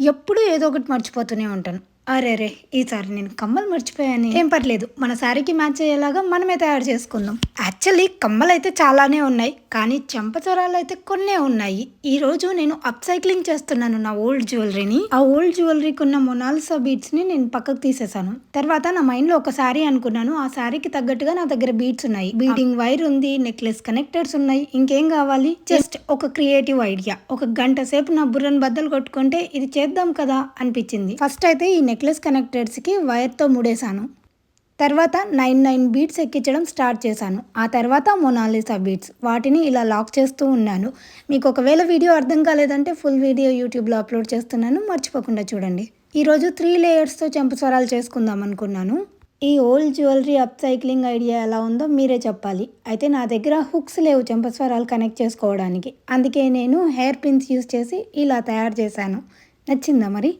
ఎప్పుడూ ఏదో ఒకటి మర్చిపోతూనే ఉంటాను. అరే రే ఈసారి నేను కమ్మలు మర్చిపోయాను. ఏం పర్లేదు మన శారీకి మ్యాచ్ అయ్యేలాగా మనమే తయారు చేసుకుందాం. యాక్చువల్లీ కమ్మలు అయితే చాలానే ఉన్నాయి. కానీ చెంపచొరాలు అయితే కొన్నే ఉన్నాయి. ఈరోజు నేను అప్సైక్లింగ్ చేస్తున్నాను నా ఓల్డ్ జ్యువెలరీని ఆ ఓల్డ్ జ్యువెలరీకి ఉన్న మొనాల్సా బీట్స్ని నేను పక్కకు తీసేసాను తర్వాత నా మైండ్లో ఒక శారీ అనుకున్నాను. ఆ శారీకి తగ్గట్టుగా నా దగ్గర బీడ్స్ ఉన్నాయి. బీడింగ్ వైర్ ఉంది నెక్లెస్ కనెక్టర్స్ ఉన్నాయి. ఇంకేం కావాలి? జస్ట్ ఒక క్రియేటివ్ ఐడియా ఒక గంట సేపు నా బుర్రను బద్దలు కొట్టుకుంటే ఇది చేద్దాం కదా అనిపించింది. ఫస్ట్ అయితే ఈ నెక్లెస్ కనెక్టర్స్కి వైర్తో ముడేశాను. తర్వాత నైన్ నైన్ బీట్స్ ఎక్కించడం స్టార్ట్ చేశాను. ఆ తర్వాత మొనాలిసా బీట్స్. వాటిని ఇలా లాక్ చేస్తూ ఉన్నాను. మీకు ఒకవేళ వీడియో అర్థం కాలేదంటే ఫుల్ వీడియో యూట్యూబ్లో అప్లోడ్ చేస్తున్నాను. మర్చిపోకుండా చూడండి. ఈరోజు త్రీ లేయర్స్తో చెంపస్వరాలు చేసుకుందాం అనుకున్నాను. ఈ ఓల్డ్ జ్యువెలరీ అప్సైక్లింగ్ ఐడియా ఎలా ఉందో మీరే చెప్పాలి. అయితే నా దగ్గర హుక్స్ లేవు చెంపస్వరాలు కనెక్ట్ చేసుకోవడానికి. అందుకే నేను హెయిర్ పిన్స్ యూస్ చేసి ఇలా తయారు చేశాను. నచ్చిందా మరి?